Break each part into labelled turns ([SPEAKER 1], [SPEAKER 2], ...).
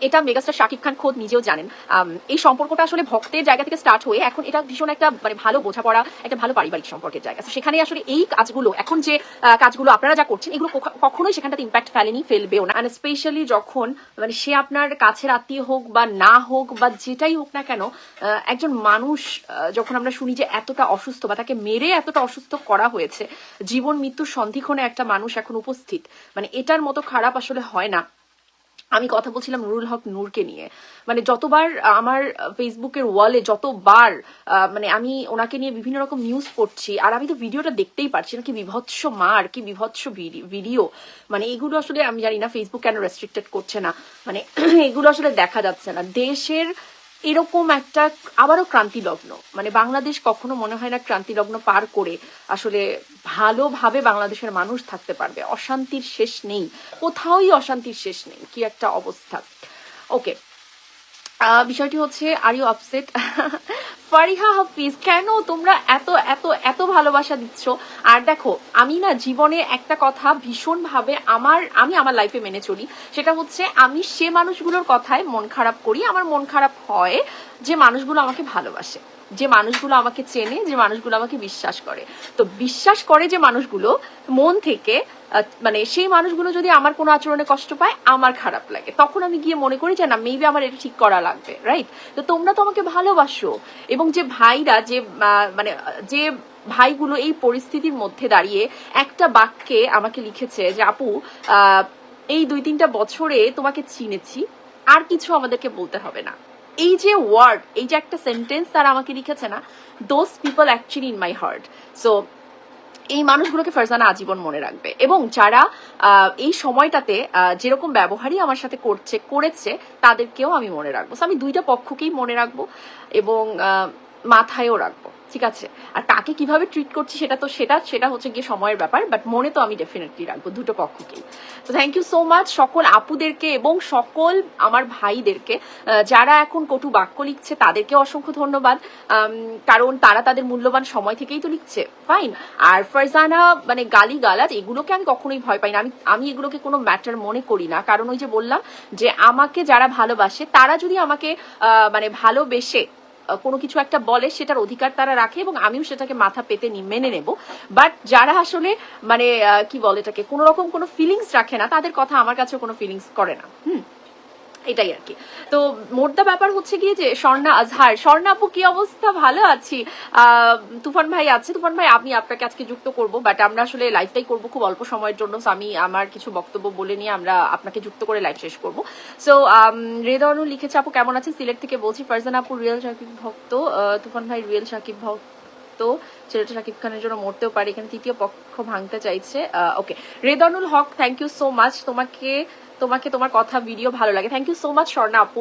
[SPEAKER 1] এটা মেগাস্টার শাকিব খান খোদ নিজেও জানেন। এই সম্পর্কটা আসলে ভক্তের জায়গা থেকে স্টার্ট হয়ে এখন এটা ভীষণ একটা মানে ভালো বোঝাপড়া, একটা ভালো পারিবারিক সম্পর্কের জায়গা। সেখানে আসলে এই কাজগুলো, এখন যে কাজগুলো আপনারা যা করছেন, এগুলো কখ- কখনোই সেখানটাতে ইম্প্যাক্ট ফেলেনি, ফেলবেও না। স্পেশালি যখন মানে সে আপনার কাছের আত্মীয় হোক বা না হোক বা যেটাই হোক না কেন একজন মানুষ যখন আমরা শুনি যে এতটা অসুস্থ বা তাকে মেরে এতটা অসুস্থ করা হয়েছে, জীবন মৃত্যুর সন্ধিক্ষণে একটা মানুষ এখন উপস্থিত। মানে এটার মতো খারাপ আসলে হয় না। আমি কথা বলছিলাম নুরুল হক নূরকে নিয়ে। মানে যতবার আমার ফেসবুকের ওয়ালে যতবার মানে আমি ওনাকে নিয়ে বিভিন্ন রকম নিউজ পড়ছি, আর আমি তো ভিডিওটা দেখতেই পারছি না, কি বিভৎস মার, কি বিভৎস ভিডি- ভিডিও মানে এগুলো আসলে আমি জানি না ফেসবুক কেন রেস্ট্রিক্টেড করছে না। মানে এগুলো আসলে দেখা যাচ্ছে না। দেশের এরকম একটা আবারও ক্রান্তি লগ্ন মানে বাংলাদেশ কখনো মনে হয় না ক্রান্তি লগ্ন পার করে আসলে ভালোভাবে বাংলাদেশের মানুষ থাকতে পারবে। অশান্তির শেষ নেই, কোথাওই অশান্তির শেষ নেই, কি একটা অবস্থা। ওকে বিষয়টি হচ্ছে are you upset Fariha Hafiz, কেন তোমরা এত এত এত ভালোবাসা দিচ্ছ? আর দেখো, আমি না জীবনে একটা কথা ভীষণভাবে আমার, আমি আমার লাইফে মেনে চলি। সেটা হচ্ছে, আমি সে মানুষগুলোর কথায় মন খারাপ করি। আমার মন খারাপ হয় যে মানুষগুলো আমাকে ভালোবাসে। যে মানুষগুলো আমাকে চেনে, যে মানুষগুলো আমাকে বিশ্বাস করে। তো বিশ্বাস করে যে মানুষগুলো মন থেকে মানে সেই মানুষগুলো যদি আমার কোনো আচরণে কষ্ট পায়, আমার খারাপ লাগে। তখন আমি গিয়ে মনে করি যে, না মেবি আমার এটা ঠিক করা লাগবে রাইট তো তোমরা তো আমাকে ভালোবাসো। এবং যে ভাইরা, যে মানে যে ভাইগুলো এই পরিস্থিতির মধ্যে দাঁড়িয়ে একটা বাক্যে আমাকে লিখেছে যে, আপু এই দুই তিনটা বছরে তোমাকে চিনেছি। আর কিছু আমাদেরকে বলতে হবে না। এই যে ওয়ার্ড এই যে একটা সেন্টেন্স তারা আমাকে লিখেছে না those people actually in my heart so এই মানুষগুলোকে ফারজানা আজীবন মনে রাখবে। এবং যারা এই সময়টাতে যেরকম ব্যবহারই আমার সাথে করছে, করেছে, তাদেরকেও আমি মনে রাখব। আমি দুইটা পক্ষকেই মনে রাখব এবং মাথায়ও রাখব, ঠিক আছে? আর কাকে কীভাবে ট্রিট করছি সেটা তো সেটা সেটা হচ্ছে গিয়ে সময়ের ব্যাপার বাট মনে তো আমি ডেফিনেটলি রাখব দুটো পক্ষকেই। তো থ্যাংক ইউ সো মাচ সকল আপুদেরকে এবং সকল আমার ভাইদেরকে যারা এখন কটু বাক্য লিখছে তাদেরকে অসংখ্য ধন্যবাদ। কারণ তারা তাদের মূল্যবান সময় থেকেই তো লিখছে ফাইন আর ফারজানা মানে গালি গালাজ এগুলোকে আমি কখনোই ভয় পাই না। আমি আমি এগুলোকে কোনো ম্যাটার মনে করি না। কারণ ওই যে বললাম যে আমাকে যারা ভালোবাসে, তারা যদি আমাকে মানে ভালোবেসে কোনো কিছু একটা বলে, সেটার অধিকার তারা রাখে এবং আমিও সেটাকে মাথা পেতে মেনে নেব। বাট যারা আসলে মানে কি বলে এটাকে, কোনো রকম কোনো ফিলিংস রাখে না, তাদের কথা আমার কাছে কোনো ফিলিংস করে না। হুম। এটাই আর কি। তো মোদ্দা ব্যাপার হচ্ছে গিয়ে যে স্বর্ণা আজহার, স্বর্ণা আপু কি অবস্থা? ভালো আছি। তুফান ভাই আছে। তুফান ভাই, আমি আপনাকে আজকে যুক্ত করব বাট আমরা আসলে লাইভটাই করব খুব অল্প সময়ের জন্য আমি আমার কিছু বক্তব্য বলে নিয়ে আমরা আপনাকে যুক্ত করে লাইভ শেষ করব। সো রেদনু লিখেছে, আপু, কেমন আছে সিলেট থেকে বলছি, ফারজান আপু, রিয়েল শাকিব ভক্ত। তুফান ভাই, রিয়েল শাকিব ভক্ত। ছেলেটা শাকিব খানের জন্য মরতেও পারে। এখানে তৃতীয় পক্ষ ভাঙতে চাইছে। Okay Rednul Haque thank you so much তোমাকে তোমাকে তোমার কথা ভিডিও ভালো লাগে। Thank you so much Swarna আপু।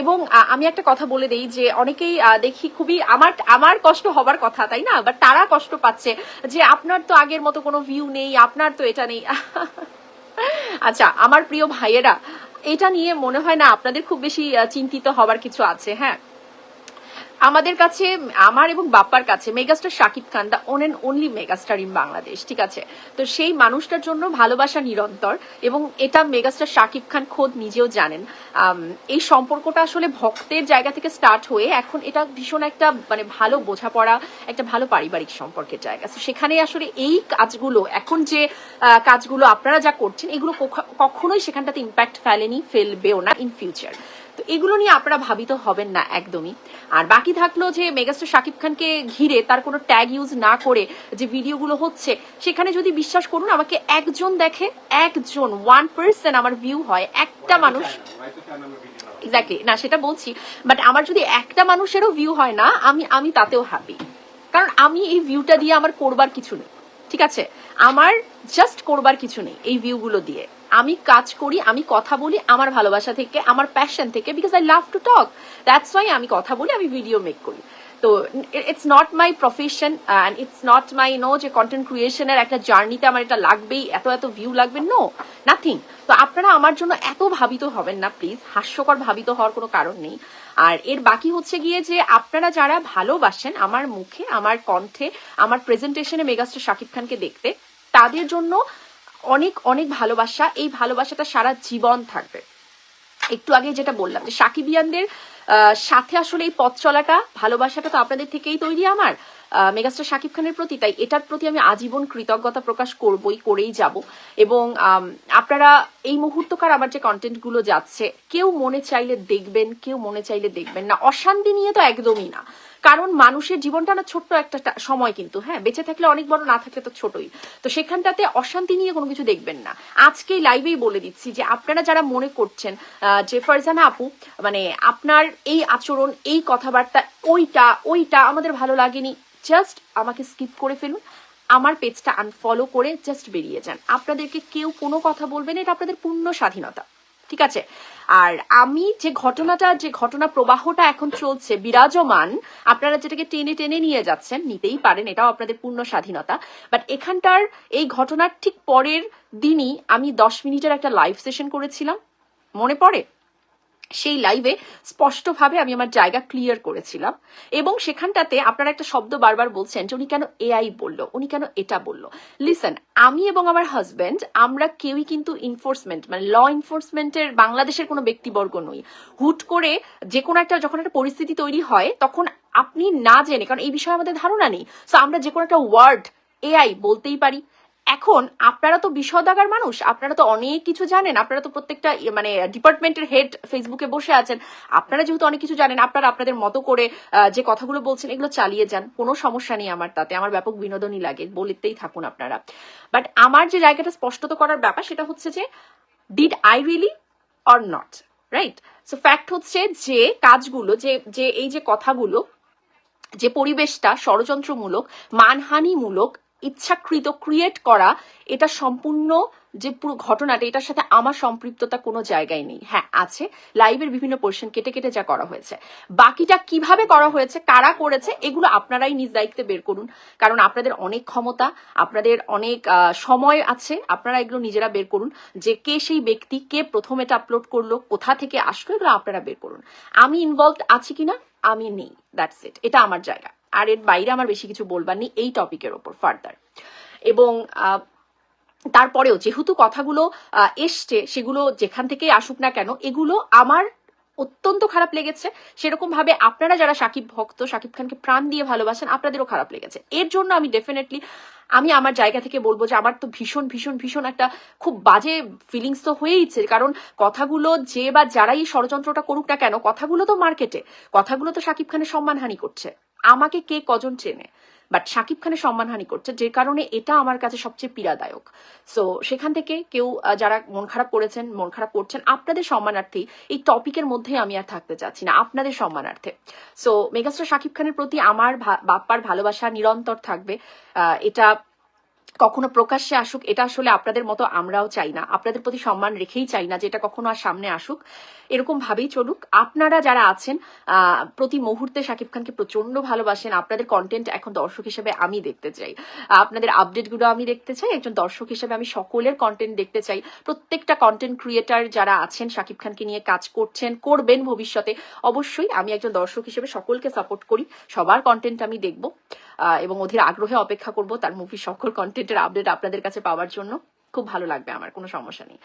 [SPEAKER 1] এবং আমি একটা কথা বলে দেই যে অনেকেই দেখি খুবই আমার আমার কষ্ট হবার কথা, তাই না? বাট তারা কষ্ট পাচ্ছে যে আপনার তো আগের মতো কোনো ভিউ নেই, আপনার তো এটা নেই। আচ্ছা আমার প্রিয় ভাইয়েরা, এটা নিয়ে মনে হয় না আপনাদের খুব বেশি চিন্তিত হবার কিছু আছে হ্যাঁ? আমাদের কাছে, আমার এবং বাপ্পার কাছে megastar Shakib Khan the one and only megastar in Bangladesh ঠিক আছে? তো সেই মানুষটার জন্য ভালোবাসা নিরন্তর এবং এটা মেগাস্টার শাকিব খান খোদ নিজেও জানেন। এই সম্পর্কটা আসলে ভক্তের জায়গা থেকে স্টার্ট হয়ে এখন এটা ভীষণ একটা মানে ভালো বোঝাপড়া, একটা ভালো পারিবারিক সম্পর্কের জায়গা। তো সেখানে আসলে এই কাজগুলো, এখন যে কাজগুলো আপনারা যা করছেন, এগুলো কখ- কখনোই সেখানটাতে ইম্প্যাক্ট ফেলেনি, ফেলবেও না ইন ফিউচার তো এগুলো নিয়ে আপনারা ভাবিত হবেন না একদমই। আর বাকি থাকল যে মেগাস্টার শাকিব খানকে ঘিরে তার কোনো ট্যাগ ইউজ না করে যে ভিডিওগুলো হচ্ছে সেখানে যদি বিশ্বাস করুন আমাকে একজন দেখে একজন ওয়ান পার্সেন্ট আমার ভিউ হয় একটা মানুষ এক্স্যাক্টলি না। সেটা বলছি। বাট আমার যদি একটা মানুষেরও ভিউ হয় না আমি আমি তাতেও হ্যাপি কারণ আমি এই ভিউটা দিয়ে আমার করবার কিছু নেই। ঠিক আছে? আমার জাস্ট করবার কিছু নেই এই ভিউগুলো দিয়ে। আমি কাজ করি, আমি কথা বলি আমার ভালোবাসা থেকে, আমার প্যাশন থেকে because I love to talk that's why আমি কথা বলি, আমি ভিডিও মেক করি। তো it's not my profession and it's not my no যে কন্টেন্ট ক্রিয়েশনের একটা জার্নিতে আমার এটা লাগবেই, এত এত ভিউ লাগবে নো নাথিং তো আপনারা আমার জন্য এত ভাবিত হবেন না প্লিজ হাস্যকর ভাবিত হওয়ার কোনো কারণ নেই। আর এর বাকি হচ্ছে গিয়ে যে আপনারা যারা ভালোবাসেন আমার মুখে, আমার কণ্ঠে, আমার প্রেজেন্টেশনে মেগাস্টার শাকিব খানকে দেখতে, তাদের জন্য অনেক অনেক ভালোবাসা, এই ভালোবাসাটা সারা জীবন থাকবে। একটু আগে যেটা বললাম যে সাকিবিয়ানদের সাথে আসলে এই পথ চলাটা, ভালোবাসাটা তো আপনাদের থেকেই তৈরি আমার মেগাস্টার শাকিব খানের প্রতি, তাই এটার প্রতি আমি আজীবন কৃতজ্ঞতা প্রকাশ করবই, করেই যাব। এবং আপনারা এই মুহূর্তকার আমার যে কন্টেন্টগুলো যাচ্ছে, কেউ মনে চাইলে দেখবেন, কেউ মনে চাইলে দেখবেন না। অশান্তি নিয়ে তো একদমই না। কারণ মানুষের জীবনটা না ছোট্ট একটা সময় কিন্তু হ্যাঁ? বেঁচে থাকলে অনেক বড় না থাকলে তো ছোটই। তো সেখানটাতে অশান্তি নিয়ে কোনো কিছু দেখবেন না। আজকেই লাইভেই বলে দিচ্ছি যে আপনারা যারা মনে করছেন যে ফারজানা আপু মানে আপনার এই আচরণ, এই কথাবার্তা, ওইটা ওইটা আমাদের ভালো লাগেনি জাস্ট আমাকে স্কিপ করে ফেলুন। আমার পেজটা আনফলো করে জাস্ট বেরিয়ে যান। আপনাদেরকে কেউ কোনো কথা বলবেন এটা আপনাদের পূর্ণ স্বাধীনতা। ঠিক আছে? আর আমি যে ঘটনাটা, যে ঘটনা প্রবাহটা এখন চলছে বিরাজমান, আপনারা যেটাকে টেনে টেনে নিয়ে যাচ্ছেন, নিতেই পারেন, এটাও আপনাদের পূর্ণ স্বাধীনতা। বাট এখানটার এই ঘটনার ঠিক পরের দিনই আমি দশ মিনিটের একটা লাইভ সেশন করেছিলাম। মনে পড়ে? সেই লাইভে স্পষ্টভাবে আমি আমার জায়গা ক্লিয়ার করেছিলাম এবং সেখানটাতে আপনারা একটা শব্দ বারবার বলছেন যে উনি কেন এআই বলল, উনি কেন এটা বলল। লিসেন আমি এবং আমার হাজব্যান্ড আমরা কেউই কিন্তু ইনফোর্সমেন্ট মানে ল এনফোর্সমেন্টের বাংলাদেশের কোনো ব্যক্তিবর্গ নই। হুট করে যে কোনো একটা যখন একটা পরিস্থিতি তৈরি হয়, তখন আপনি না জেনে, কারণ এই বিষয়ে আমাদের ধারণা নেই। সো আমরা যে কোনো একটা ওয়ার্ড এআই বলতেই পারি। এখন আপনারা তো বিশদাগার মানুষ, আপনারা তো অনেক কিছু জানেন, আপনারা তো প্রত্যেকটা ইয়ে মানে ডিপার্টমেন্টের হেড ফেসবুকে বসে আছেন, আপনারা যেহেতু অনেক কিছু জানেন, আপনারা আপনাদের মতো করে যে কথাগুলো বলছেন, এগুলো চালিয়ে যান, কোনো সমস্যা নেই আমার তাতে, আমার ব্যাপক বিনোদনই লাগে, বলতেই থাকুন আপনারা। বাট আমার যে জায়গাটা স্পষ্টত করার ব্যাপার, সেটা হচ্ছে যে did I really or not right so fact হচ্ছে যে, কাজগুলো, যে যে, এই যে কথাগুলো, যে পরিবেশটা ষড়যন্ত্রমূলক, মানহানিমূলক ইচ্ছাকৃত ক্রিয়েট করা, এটা সম্পূর্ণ যে পুরো ঘটনাটা, এটার সাথে আমার সম্পৃক্ততা কোনো জায়গায় নেই। হ্যাঁ আছে। লাইভের বিভিন্ন পোর্শন কেটে কেটে যা করা হয়েছে। বাকিটা কীভাবে করা হয়েছে, কারা করেছে, এগুলো আপনারাই নিজ দায়িত্বে বের করুন। কারণ আপনাদের অনেক ক্ষমতা, আপনাদের অনেক সময় আছে, আপনারা এগুলো নিজেরা বের করুন। যে কে সেই ব্যক্তি, কে প্রথম এটা আপলোড করল, কোথা থেকে আসলো, এগুলো আপনারা বের করুন। আমি ইনভলভ আছি কিনা? আমি নেই। দ্যাটস ইট এটা আমার জায়গা। আর এর বাইরে আমার বেশি কিছু বলবার নেই এই টপিকের ওপর ফার্দার এবং তারপরেও যেহেতু কথাগুলো এসছে, সেগুলো যেখান থেকেই আসুক না কেন, এগুলো আমার অত্যন্ত খারাপ লেগেছে। সেরকম ভাবে আপনারা যারা সাকিব ভক্ত, সাকিব খানকে প্রাণ দিয়ে ভালোবাসেন, আপনাদেরও খারাপ লেগেছে। এর জন্য আমি ডেফিনেটলি আমি আমার জায়গা থেকে বলব যে আমার তো ভীষণ ভীষণ ভীষণ একটা খুব বাজে ফিলিংস তো হয়েইছে। কারণ কথাগুলো যে বা যারাই ষড়যন্ত্রটা করুক না কেন, কথাগুলো তো মার্কেটে কথাগুলো তো সাকিব খানের সম্মানহানি করছে। আমাকে কে কজন চেনে? বাট শাকিব খানের সম্মানহানি করছে, যে কারণে এটা আমার কাছে সবচেয়ে পীড়াদায়ক। সো সেখান থেকে কেউ যারা মন খারাপ করেছেন, মন খারাপ করছেন, আপনাদের সম্মানার্থে এই টপিকের মধ্যে আমি আর থাকতে চাচ্ছি না, আপনাদের সম্মানার্থে। সো মেগাস্টার শাকিব খানের প্রতি আমার বাপ্পার ভালোবাসা নিরন্তর থাকবে এটা কখনো প্রকাশ্যে আসুক, এটা আসলে আপনাদের মতো আমরাও চাই না। আপনাদের প্রতি সম্মান রেখেই চাই না যে এটা কখনো আর সামনে আসুক। এরকম ভাবেই চলুক। আপনারা যারা আছেন প্রতি মুহূর্তে শাকিব খানকে প্রচণ্ড ভালোবাসেন। আপনাদের কন্টেন্ট এখন দর্শক হিসেবে আমি দেখতে চাই। আপনাদের আপডেটগুলো আমি দেখতে চাই। একজন দর্শক হিসেবে আমি সকলের কন্টেন্ট দেখতে চাই। প্রত্যেকটা কন্টেন্ট ক্রিয়েটার যারা আছেন, শাকিব খানকে নিয়ে কাজ করছেন, করবেন ভবিষ্যতে, অবশ্যই আমি একজন দর্শক হিসেবে সকলকে সাপোর্ট করি। সবার কন্টেন্ট আমি দেখব। এবং অধীর আগ্রহে অপেক্ষা করব তার মুভির সকল কন্টেন্টের আপডেট আপনাদের কাছে পাওয়ার জন্য। খুব ভালো লাগবে আমার, কোনো সমস্যা নেই।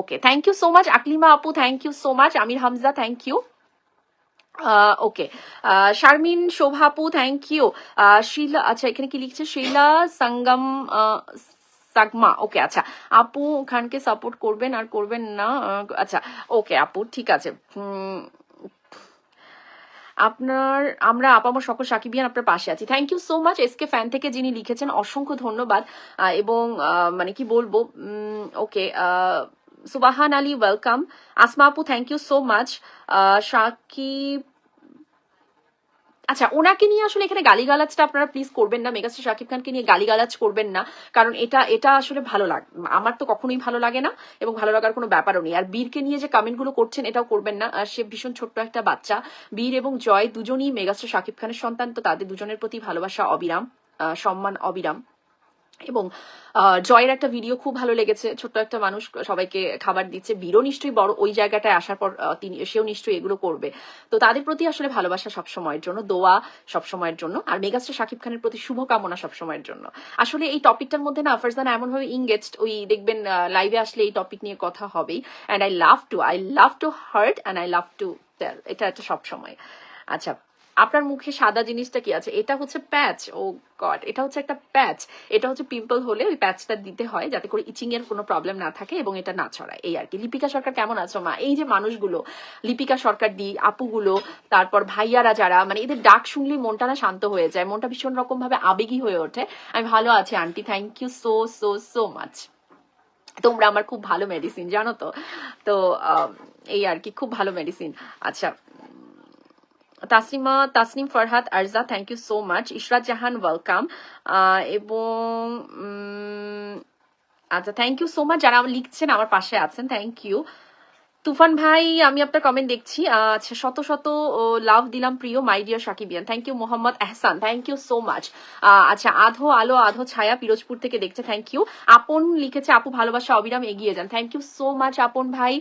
[SPEAKER 1] Okay thank you so much Aklima আপু thank you so much Amir Hamza thank you okay Sharmin Shova আপু থ্যাংক ইউ শিলা আচ্ছা এখানে কি লিখছে? শিলা সঙ্গম সাগমা ওকে আচ্ছা। আপু খানকে সাপোর্ট করবেন আর করবেন না আচ্ছা ওকে আপু, ঠিক আছে। আপনার, আমরা আপামর সকল সাকিবিয়ান আপনার পাশে আছি। Thank you so much SK fan থেকে যিনি লিখেছেন, অসংখ্য ধন্যবাদ। এবং মানে কি বলব ওকে সুবাহান আলী ওয়েলকাম আসমা আপু thank you so much Shakib আচ্ছা ওনাকে নিয়ে আসলে এখানে গালিগালাজটা আপনারা প্লিজ করবেন না, মেগাস্টার শাকিব খানকে নিয়ে গালিগালাজ করবেন না, কারণ এটা এটা আসলে ভালো লাগ, আমার তো কখনোই ভালো লাগে না এবং ভালো লাগার কোনো ব্যাপারও নেই। আর বীরকে নিয়ে যে কমেন্টগুলো করছেন এটাও করবেন না। আর সে ভীষণ ছোট্ট একটা বাচ্চা। বীর এবং জয় দুজনই মেগাস্টার শাকিব খানের সন্তান, তো তাদের দুজনের প্রতি ভালোবাসা অবিরাম সম্মান অবিরাম। এবং জয়ের একটা ভিডিও খুব ভালো লেগেছে। ছোট্ট একটা মানুষ সবাইকে খাবার দিচ্ছে। বীরও নিশ্চয়ই বড়, ওই জায়গাটায় আসার পর তিনি, সেও নিশ্চয়ই এগুলো করবে। তো তাদের প্রতি আসলে ভালোবাসা সবসময়ের জন্য, দোয়া সবসময়ের জন্য, আর মেগাস্টার শাকিব খানের প্রতি শুভকামনা সবসময়ের জন্য। আসলে এই টপিকটার মধ্যে না, ফারজানা এমনভাবে ইংগেজড ওই দেখবেন লাইভে আসলে এই টপিক নিয়ে কথা হবেই। And I love to I love to hurt and I love to tell এটা একটা সবসময়। আচ্ছা আপনার মুখে সাদা জিনিসটা কি আছে? এটা হচ্ছে প্যাচ ও গড, এটা হচ্ছে একটা প্যাচ এটা হচ্ছে পিম্পল হলে ওই প্যাচটা দিতে হয় যাতে করে ইচিং এর কোনো প্রবলেম না থাকে এবং এটা না ছড়ায়। এই আর কি লিপিকা সরকার কেমন আছো, মা? এই যে মানুষগুলো, লিপিকা সরকার দি, আপুগুলো, তারপর ভাইয়ারা যারা মানে এদের ডাক শুনলেই মনটা না শান্ত হয়ে যায়, মনটা ভীষণ রকম ভাবে আবেগী হয়ে ওঠে। আমি ভালো আছি aunty thank you so so so much তোমরা আমার খুব ভালো মেডিসিন জানো তো? তো এই আর কি খুব ভালো মেডিসিন আচ্ছা Taslima Tasnim Farhad, Arja thank you so much Ishrat Jahan welcome এবং আচ্ছা থ্যাংক ইউ সো মাচ যারা লিখছেন, আমার পাশে আছেন থ্যাংক ইউ তুফান ভাই, আমি আপনার কমেন্ট দেখছি। আচ্ছা শত শত লাভ দিলাম প্রিয় my dear Shakibian. Thank you Mohammad Ehsan thank you so much আচ্ছা আধো আলো, আধো ছায়া পিরোজপুর থেকে দেখছে। থ্যাংক ইউ আপন লিখেছে, আপু, ভালোবাসা, অবিরাম এগিয়ে যান। থ্যাংক ইউ সো মাচ আপন ভাই।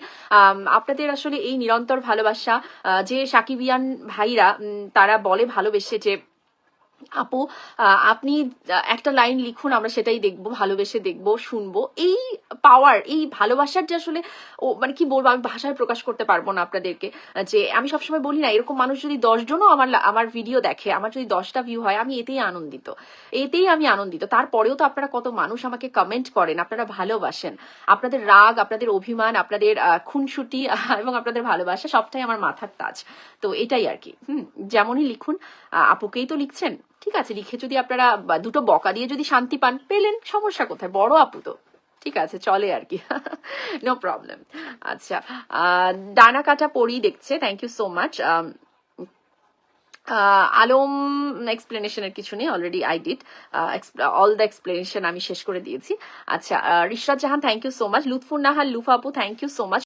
[SPEAKER 1] আপনাদের আসলে এই নিরন্তর ভালোবাসা যে সাকিবিয়ান ভাইরা তারা বলে ভালোবেসে যে আপু আপনি একটা লাইন লিখুন, আমরা সেটাই দেখব, ভালোবেসে দেখব, শুনব। এই পাওয়ার এই ভালোবাসার যে আসলে, ও মানে কি বলব, আমি ভাষায় প্রকাশ করতে পারব না আপনাদেরকে, যে আমি সবসময় বলি না, এরকম মানুষ যদি দশজনও আমার আমার ভিডিও দেখে, আমার যদি দশটা ভিউ হয়, আমি এতেই আনন্দিত। এতেই আমি আনন্দিত। তারপরেও তো আপনারা কত মানুষ আমাকে কমেন্ট করেন, আপনারা ভালোবাসেন। আপনাদের রাগ, আপনাদের অভিমান, আপনাদের খুনসুটি এবং আপনাদের ভালোবাসা সবটাই আমার মাথার তাজ। তো এটাই আর কি। হুম, যেমনই লিখুন আপুকেই তো লিখছেন। ঠিক আছে, লিখে যদি আপনারা দুটো বকা দিয়ে যদি শান্তি পান, পেলেন, সমস্যা কোথায়? বড় আপু তো। ঠিক আছে, চলে আর কি। নো প্রবলেম আচ্ছা ডানা কাটা পড়ি দেখছে thank you so much Alam এক্সপ্লেনেশনের কিছু নেই already I did all the explanation আমি শেষ করে দিয়েছি। আচ্ছা Rishrat Jahan thank you so much Lutfur Nahar, Lufa আপু থ্যাংক ইউ সো মাচ